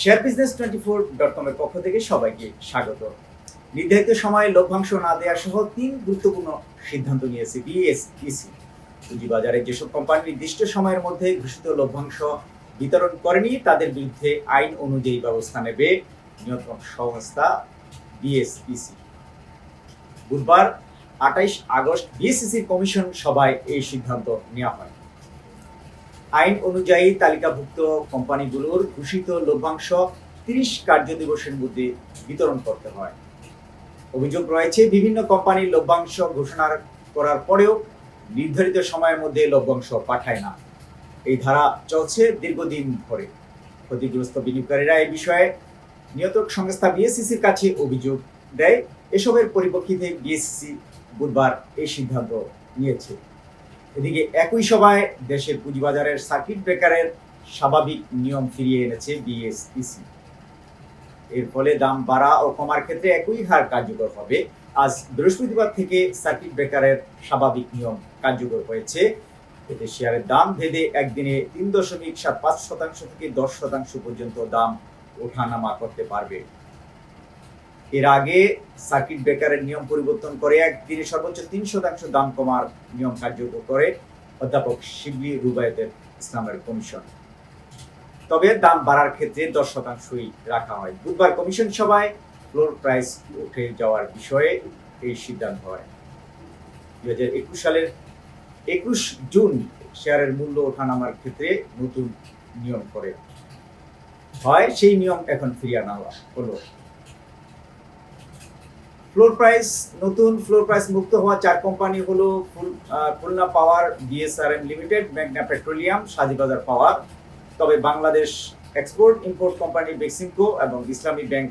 Share business twenty four dot কমের পক্ষ থেকে সবাইকে স্বাগত। নির্ধারিত সময়ে লভ্যাংশ না দেওয়া সহ তিন গুরুত্বপূর্ণ সিদ্ধান্ত নিয়েছে বিএসইসি পুঁজিবাজারে যেসব কোম্পানি নির্দিষ্ট সময়ের মধ্যে ঘোষিত লভ্যাংশ বিতরণ করেনি, তাদের বিরুদ্ধে আইন অনুযায়ী ব্যবস্থা নেবে নিয়ন্ত্রণ সংস্থা বিএসইসি বুধবার আঠাইশ আগস্ট বিএসইসির কমিশন সভায় এই সিদ্ধান্ত নেওয়া হয়। আইন অনুযায়ী তালিকাভুক্ত কোম্পানিগুলোর ঘোষিত লভ্যাংশ তিরিশ কার্য দিবসের মধ্যে বিতরণ করতে হয়। অভিযোগ রয়েছে, বিভিন্ন কোম্পানির লভ্যাংশ ঘোষণা করার পরেও নির্ধারিত সময়ের মধ্যে লভ্যাংশ পাঠায় না। এই ধারা চলছে দীর্ঘদিন ধরে। ক্ষতিগ্রস্ত বিনিয়োগকারীরা এই বিষয়ে নিয়ন্ত্রক সংস্থা বিএসসিসির কাছে অভিযোগ দেয়। এসবের পরিপ্রেক্ষিতে বিএসসিসি বুধবার এই সিদ্ধান্ত নিয়েছে। এদিকে একই সময় দেশের পুঁজিবাজারের সার্কিট ব্রেকারের স্বাভাবিক নিয়ম ফিরিয়ে এনেছে বিএসইসি এর ফলে দাম বাড়া ও কমার ক্ষেত্রে একই হার কার্যকর হবে। আজ বৃহস্পতিবার থেকে সার্কিট ব্রেকারের স্বাভাবিক নিয়ম কার্যকর হয়েছে। এতে শেয়ারের দাম ভেদে একদিনে তিন দশমিক সাত পাঁচ শতাংশ থেকে দশ শতাংশ পর্যন্ত দাম ওঠানামা করতে পারবে। এর আগে সার্কিট ব্রেকারের নিয়ম পরিবর্তন করে একদিনে সর্বোচ্চ তিন শতাংশ দাম কমার নিয়ম কার্যকর করে অধ্যাপক শিবলি রুবায়তের ইসলামের কমিশন। তবে দাম বাড়ার ক্ষেত্রে দশ শতাংশই রাখা হয়। বুধবার কমিশন সভায় ফ্লোর প্রাইস উঠে যাওয়ার বিষয়ে এই সিদ্ধান্ত হয়। দুই হাজার একুশ সালের একুশ জুন শেয়ারের মূল্য ওঠানামার ক্ষেত্রে নতুন নিয়ম করে। হয় সেই নিয়ম এখন ফিরিয়ে আনা হলো। ফ্লোর প্রাইস নতুন ফ্লোর প্রাইস মুক্ত হওয়া চার কোম্পানি হলো Khulna power BSRM limited Magna petroleum Shahjibazar power তবে Bangladesh export import company Beximco এবং ইসলামী ব্যাংক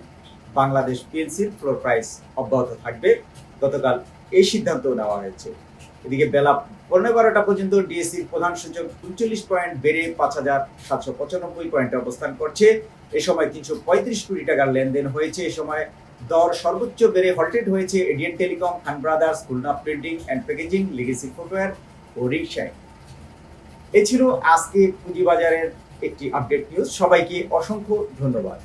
বাংলাদেশ পিএলসির ফ্লোর প্রাইস অব্যাহত থাকবে। গতকাল এই সিদ্ধান্ত নেওয়া হয়েছে। এদিকে বেলা পনেরো বারোটা পর্যন্ত ডিএসসির প্রধান সূচক উনচল্লিশ পয়েন্ট বেড়ে পাঁচ হাজার সাতশো পঁচানব্বই পয়েন্টে অবস্থান করছে। এ সময় তিনশো পঁয়ত্রিশ কোটি টাকার লেনদেন হয়েছে। এ সময় দর সর্বোচ্চ বেড়ে হল্টেড হয়েছে এডিয়ান telecom Khan brothers Khulna printing and packaging legacy footwear ও রিক্সায় এ ছিল আজকে পুঁজিবাজারের একটি আপডেট নিউজ সবাইকে অসংখ্য ধন্যবাদ।